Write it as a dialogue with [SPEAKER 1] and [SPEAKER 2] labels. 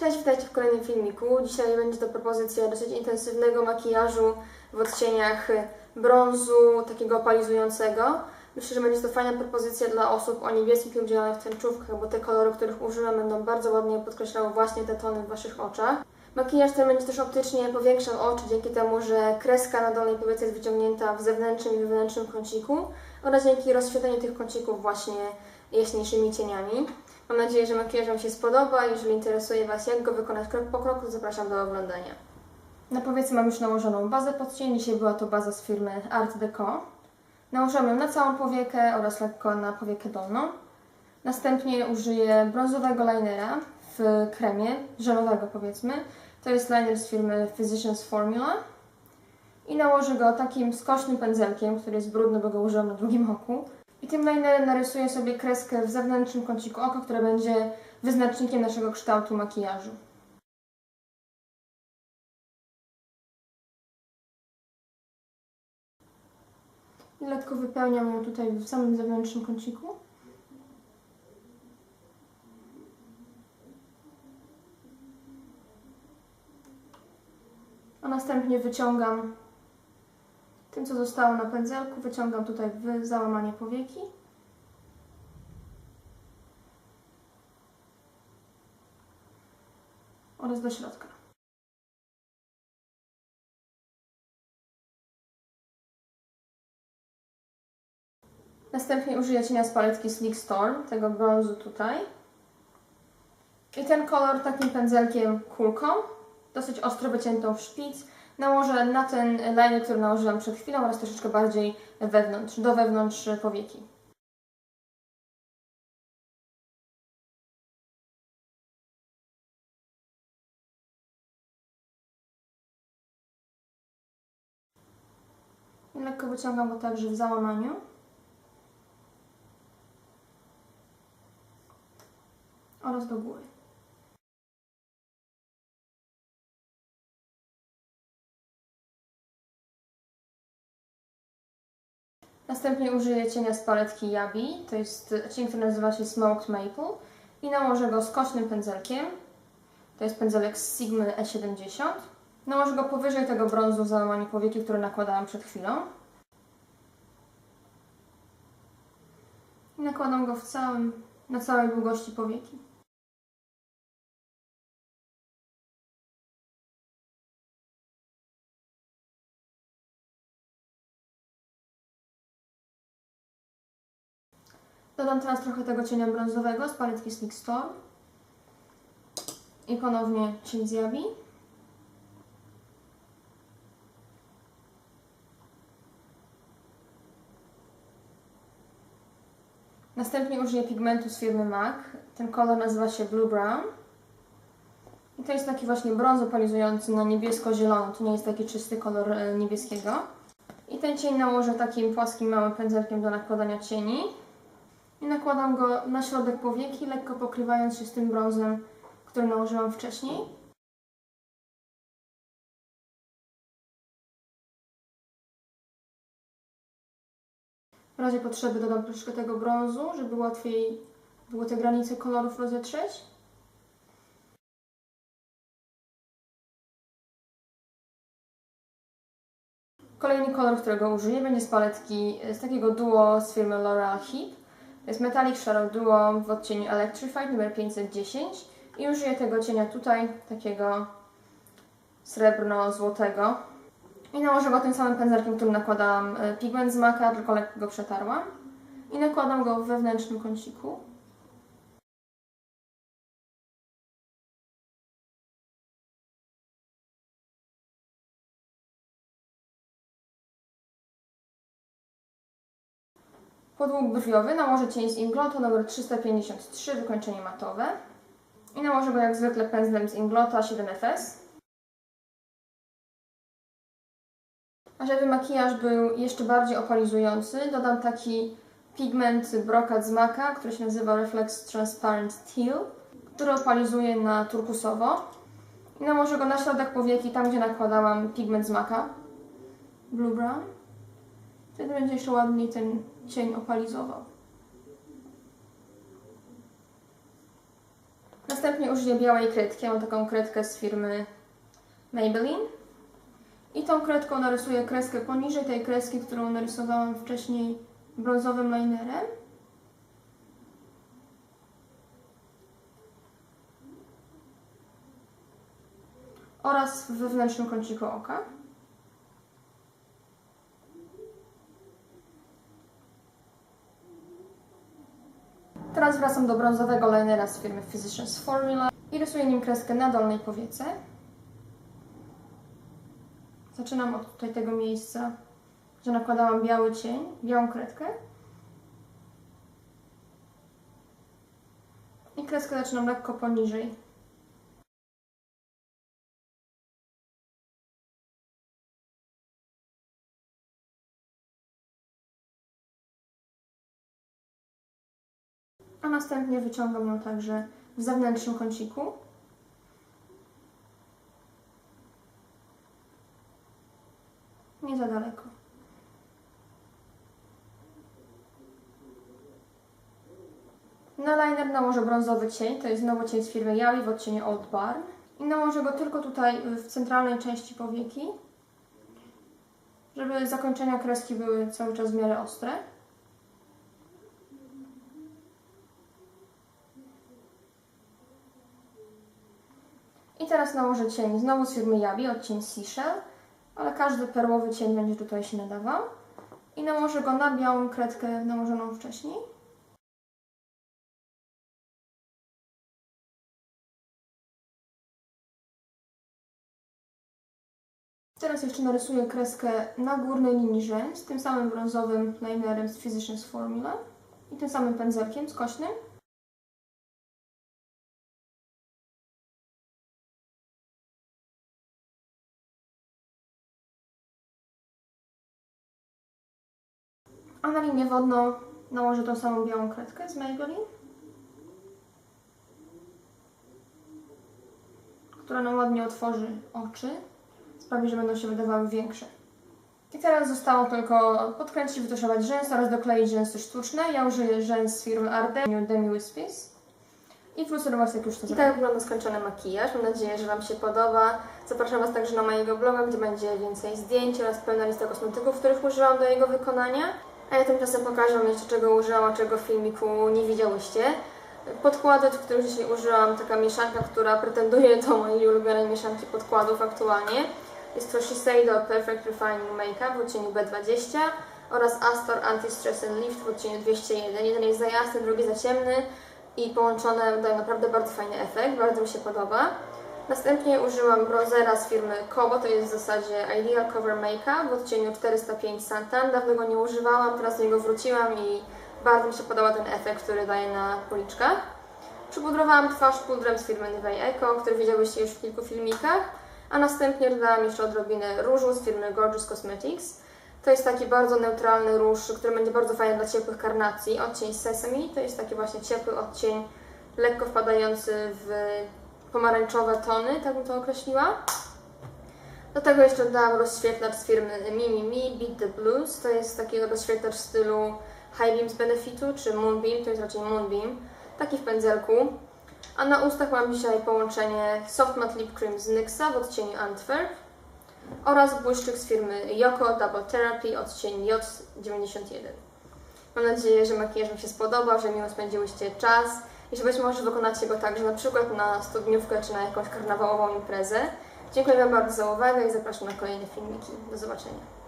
[SPEAKER 1] Cześć, witajcie w kolejnym filmiku. Dzisiaj będzie to propozycja dosyć intensywnego makijażu w odcieniach brązu, takiego opalizującego. Myślę, że będzie to fajna propozycja dla osób o niebieskich lub zielonych tęczówkach, bo te kolory, których używam, będą bardzo ładnie podkreślały właśnie te tony w Waszych oczach. Makijaż ten będzie też optycznie powiększał oczy dzięki temu, że kreska na dolnej powiece jest wyciągnięta w zewnętrznym i wewnętrznym kąciku oraz dzięki rozświetleniu tych kącików właśnie jaśniejszymi cieniami. Mam nadzieję, że makijaż Wam się spodoba. Jeżeli interesuje Was, jak go wykonać krok po kroku, zapraszam do oglądania. Na powiece mam już nałożoną bazę pod cień. Dzisiaj była to baza z firmy Art Deco. Nałożyłam ją na całą powiekę oraz lekko na powiekę dolną. Następnie użyję brązowego linera w kremie, żelowego powiedzmy. To jest liner z firmy Physicians Formula. I nałożę go takim skośnym pędzelkiem, który jest brudny, bo go użyłam na drugim oku. I tym linerem narysuję sobie kreskę w zewnętrznym kąciku oka, która będzie wyznacznikiem naszego kształtu makijażu. I lekko wypełniam ją tutaj w samym zewnętrznym kąciku. A następnie wyciągam tym, co zostało na pędzelku, wyciągam tutaj w załamanie powieki. Oraz do środka. Następnie użyję cienia z paletki Sleek Storm, tego brązu tutaj. I ten kolor takim pędzelkiem kulką, dosyć ostro wyciętą w szpic, nałożę na ten liner, który nałożyłam przed chwilą oraz troszeczkę bardziej wewnątrz, do wewnątrz powieki. Lekko wyciągam go także w załamaniu. Oraz do góry. Następnie użyję cienia z paletki Yabi, to jest cień, który nazywa się Smoked Maple i nałożę go skośnym pędzelkiem. To jest pędzelek z Sigma E70. Nałożę go powyżej tego brązu w załamaniu powieki, który nakładałam przed chwilą. I nakładam go w całym, na całej długości powieki. Dodam teraz trochę tego cienia brązowego z paletki Sleek Storm. I ponownie cień z Yabi. Następnie użyję pigmentu z firmy MAC. Ten kolor nazywa się Blue Brown. I to jest taki właśnie brąz opalizujący na niebiesko-zielony. To nie jest taki czysty kolor e, niebieskiego. I ten cień nałożę takim płaskim małym pędzelkiem do nakładania cieni. I nakładam go na środek powieki, lekko pokrywając się z tym brązem, który nałożyłam wcześniej. W razie potrzeby dodam troszkę tego brązu, żeby łatwiej było te granice kolorów rozetrzeć. Kolejny kolor, którego użyję, będzie z paletki z takiego duo z firmy L'Oreal Heat. To jest Metallic Shadow Duo w odcieniu Electrified numer 510 i użyję tego cienia tutaj, takiego srebrno-złotego. I nałożę go tym samym pędzelkiem, którym nakładałam e, pigment z maka, tylko lekko go przetarłam. I nakładam go w wewnętrznym kąciku. Podłóg brwiowy nałożę cień z Inglota numer 353, wykończenie matowe. I nałożę go jak zwykle pędzlem z Inglota 7FS. A żeby makijaż był jeszcze bardziej opalizujący, dodam taki pigment brokat z maka, który się nazywa Reflex Transparent Teal, który opalizuje na turkusowo. I nałożę go na środek powieki, tam gdzie nakładałam pigment z maka, Blue Brown. Wtedy będzie jeszcze ładniej ten cień opalizował. Następnie użyję białej kredki. Mam taką kredkę z firmy Maybelline. I tą kredką narysuję kreskę poniżej tej kreski, którą narysowałam wcześniej brązowym linerem. Oraz w wewnętrznym kąciku oka. Teraz wracam do brązowego linera z firmy Physicians Formula i rysuję nim kreskę na dolnej powiece. Zaczynam od tutaj tego miejsca, gdzie nakładałam biały cień, białą kredkę. I kreskę zaczynam lekko poniżej. A następnie wyciągam ją także w zewnętrznym kąciku. Nie za daleko. Na liner nałożę brązowy cień, to jest znowu cień z firmy Yaoi w odcieniu Old Barn. I nałożę go tylko tutaj w centralnej części powieki, żeby zakończenia kreski były cały czas w miarę ostre. Teraz nałożę cień znowu z firmy Yabi, odcień Seashell, ale każdy perłowy cień będzie tutaj się nadawał. I nałożę go na białą kredkę nałożoną wcześniej. Teraz jeszcze narysuję kreskę na górnej linii rzęs, tym samym brązowym linerem z Physicians Formula i tym samym pędzelkiem skośnym. A na linię wodną nałożę tą samą białą kredkę z Maybelline, która nam ładnie otworzy oczy, sprawi, że będą się wydawały większe. I teraz zostało tylko podkręcić i wytuszować rzęsy oraz dokleić rzęsy sztuczne. Ja użyję rzęs z firmy Ardell Demi Wispies. I Was, jak już to
[SPEAKER 2] I tak wygląda skończony makijaż. Mam nadzieję, że Wam się podoba. Zapraszam Was także na mojego bloga, gdzie będzie więcej zdjęć oraz pełna lista kosmetyków, których użyłam do jego wykonania. A ja tymczasem pokażę Wam jeszcze, czego użyłam, czego w filmiku nie widziałyście. Podkłady, których dzisiaj użyłam, taka mieszanka, która pretenduje do mojej ulubionej mieszanki podkładów aktualnie. Jest to Shiseido Perfect Refining Makeup w odcieniu B20 oraz Astor Anti-Stress and Lift w odcieniu 201. Jeden jest za jasny, drugi za ciemny i połączone dają naprawdę bardzo fajny efekt, bardzo mi się podoba. Następnie użyłam bronzera z firmy Kobo, to jest w zasadzie Ideal Cover Makeup w odcieniu 405 Santan. Dawno go nie używałam, teraz do niego wróciłam i bardzo mi się podoba ten efekt, który daje na policzkach. Przypudrowałam twarz pudrem z firmy Nivea Eco, który widziałyście już w kilku filmikach, a następnie dodałam jeszcze odrobinę różu z firmy Gorgeous Cosmetics. To jest taki bardzo neutralny róż, który będzie bardzo fajny dla ciepłych karnacji. Odcień Sesame to jest taki właśnie ciepły odcień, lekko wpadający w pomarańczowe tony, tak bym to określiła. Do tego jeszcze dodałam rozświetlacz z firmy Mimi Mi Beat the Blues. To jest taki rozświetlacz w stylu High Beam z Benefitu, czy Moonbeam, to jest raczej Moonbeam. Taki w pędzelku. A na ustach mam dzisiaj połączenie Soft Matte Lip Cream z NYXa w odcieniu Antwerp oraz błyszczyk z firmy Yoko Double Therapy odcień J91. Mam nadzieję, że makijaż Wam się spodobał, że miło spędziłyście czas i że być może wykonacie go także na przykład na studniówkę czy na jakąś karnawałową imprezę. Dziękuję Wam bardzo za uwagę i zapraszam na kolejne filmiki. Do zobaczenia.